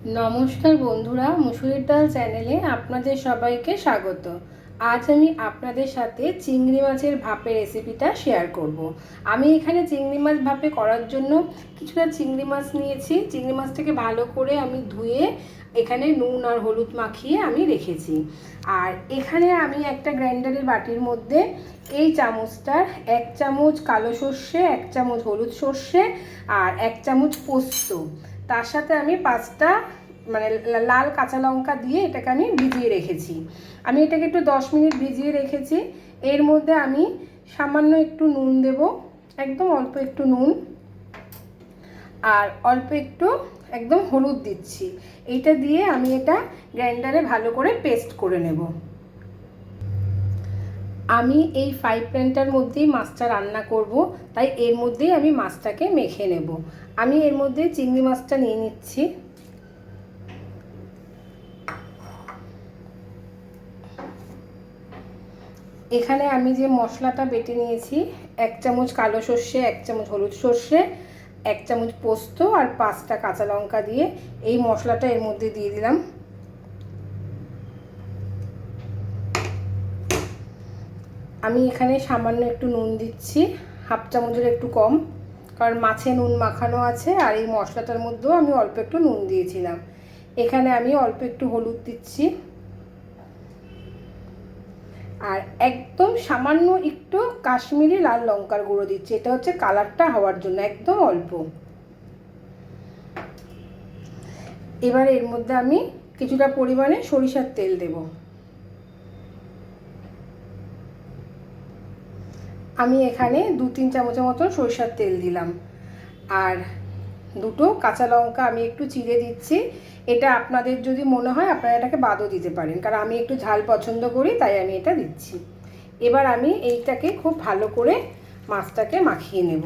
নমস্কার বন্ধুরা, মুসুরির ডাল চ্যানেলে আপনাদের সবাইকে স্বাগত। আজ আমি আপনাদের সাথে চিংড়ি মাছের ভাপের রেসিপিটা শেয়ার করব। আমি এখানে চিংড়ি মাছ ভাপে করার জন্য কিছুটা চিংড়ি মাছ নিয়েছি। চিংড়ি মাছটাকে ভালো করে আমি ধুয়ে এখানে নুন আর হলুদ মাখিয়ে আমি রেখেছি। আর এখানে আমি একটা গ্রাইন্ডারের বাটির মধ্যে এই চামচটার এক চামচ কালো সর্ষে, এক চামচ হলুদ সর্ষে আর এক চামচ পোস্ত। তার সাথে আমি পাঁচটা মানে লাল কাঁচা লঙ্কা দিয়ে এটাকে আমি ভিজিয়ে রেখেছি। আমি এটাকে একটু দশ মিনিট ভিজিয়ে রেখেছি। এর মধ্যে আমি সামান্য একটু নুন দেব, একদম অল্প একটু নুন। আর অল্প একটু একদম হলুদ দিচ্ছি। এইটা দিয়ে আমি এটা গ্রাইন্ডারে ভালো করে পেস্ট করে নেব। আমি এই ফ্রাই প্যানটার মধ্যেই মাছটা রান্না করব, তাই এর মধ্যেই আমি মাছটাকে মেখে নেব। আমি এর মধ্যে চিংড়ি মাছটা নিয়ে নিচ্ছি। এখানে আমি যে মশলাটা বেটে নিয়েছি, এক চামচ কালো সর্ষে, এক চামচ হলুদ সর্ষে, এক চামচ পোস্ত আর পাঁচটা কাঁচা লঙ্কা দিয়ে এই মশলাটা এর মধ্যে দিয়ে দিলাম। আমি এখানে সামান্য একটু নুন দিচ্ছি, হাফ চামচের একটু কম, কারণ মাছে নুন মাখানো আছে আর এই মশলাটার মধ্যেও আমি অল্প একটু নুন দিয়েছিলাম। এখানে আমি অল্প একটু হলুদ দিচ্ছি। আর একদম সামান্য একটু কাশ্মীরি লাল লঙ্কার গুঁড়ো দিচ্ছি, এটা হচ্ছে কালারটা হওয়ার জন্য একদম অল্প। এবার এর মধ্যে আমি কিছুটা পরিমাণে সরিষার তেল দেব। আমি এখানে দু তিন চামচের মতন সরিষার তেল দিলাম। আর দুটো কাঁচা লঙ্কা আমি একটু চিড়ে দিচ্ছি। এটা আপনাদের যদি মনে হয় আপনারা এটাকে বাদও দিতে পারেন, কারণ আমি একটু ঝাল পছন্দ করি, তাই আমি এটা দিচ্ছি। এবার আমি এইটাকে খুব ভালো করে মাছটাকে মাখিয়ে নেব।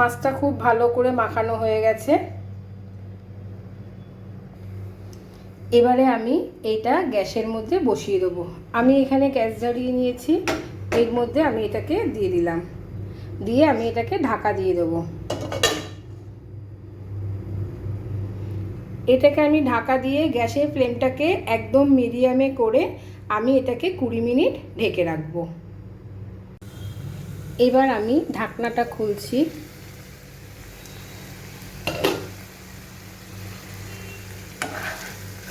মাছটা খুব ভালো করে মাখানো হয়ে গেছে। এবারে আমি এটা গ্যাসের মধ্যে বসিয়ে দেবো। আমি এখানে গ্যাস জ্বালিয়ে নিয়েছি, এর মধ্যে আমি এটাকে দিয়ে দিলাম। দিয়ে আমি এটাকে ঢাকা দিয়ে দেবো। এটাকে আমি ঢাকা দিয়ে গ্যাসের ফ্লেমটাকে একদম মিডিয়ামে করে আমি এটাকে কুড়ি মিনিট ঢেকে রাখব। এবার আমি ঢাকনাটা খুলছি।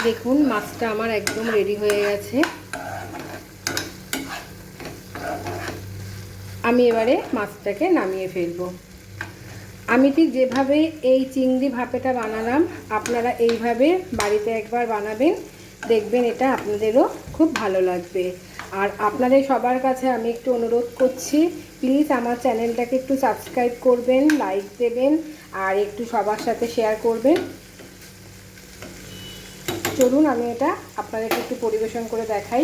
দেখুন, মাছটা আমার একদম রেডি হয়ে গেছে। আমি এবারে মাছটাকে নামিয়ে ফেলব। আমি ঠিক যেভাবে এই চিংড়ি ভাপেটা বানালাম, আপনারা এইভাবে বাড়িতে একবার বানাবেন, দেখবেন এটা আপনাদেরও খুব ভালো লাগবে। আর আপনাদের সবার কাছে আমি একটু অনুরোধ করছি প্লিজ আমার চ্যানেলটাকে একটু সাবস্ক্রাইব করবেন লাইক দেবেন, আর একটু সবার সাথে শেয়ার করবেন। চলুন, আমি এটা আপনাদেরকে একটু পরিবেশন করে দেখাই।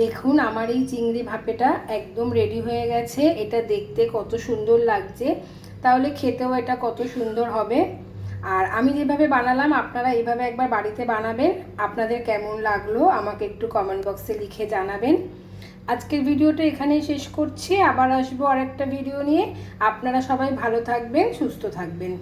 দেখুন, আমার এই চিংড়ি ভাপেটা একদম রেডি হয়ে গেছে। এটা দেখতে কত সুন্দর লাগছে। তাহলে খেতেও এটা কত সুন্দর হবে। আর আমি যেভাবে বানালাম, আপনারা এইভাবে একবার বাড়িতে বানাবেন। আপনাদের কেমন লাগল, আমাকে একটু কমেন্ট বক্সে লিখে জানাবেন। আজকের ভিডিওটা এখানেই শেষ করছি। আবার আসব আরেকটা ভিডিও নিয়ে। আপনারা সবাই ভালো থাকবেন, সুস্থ থাকবেন।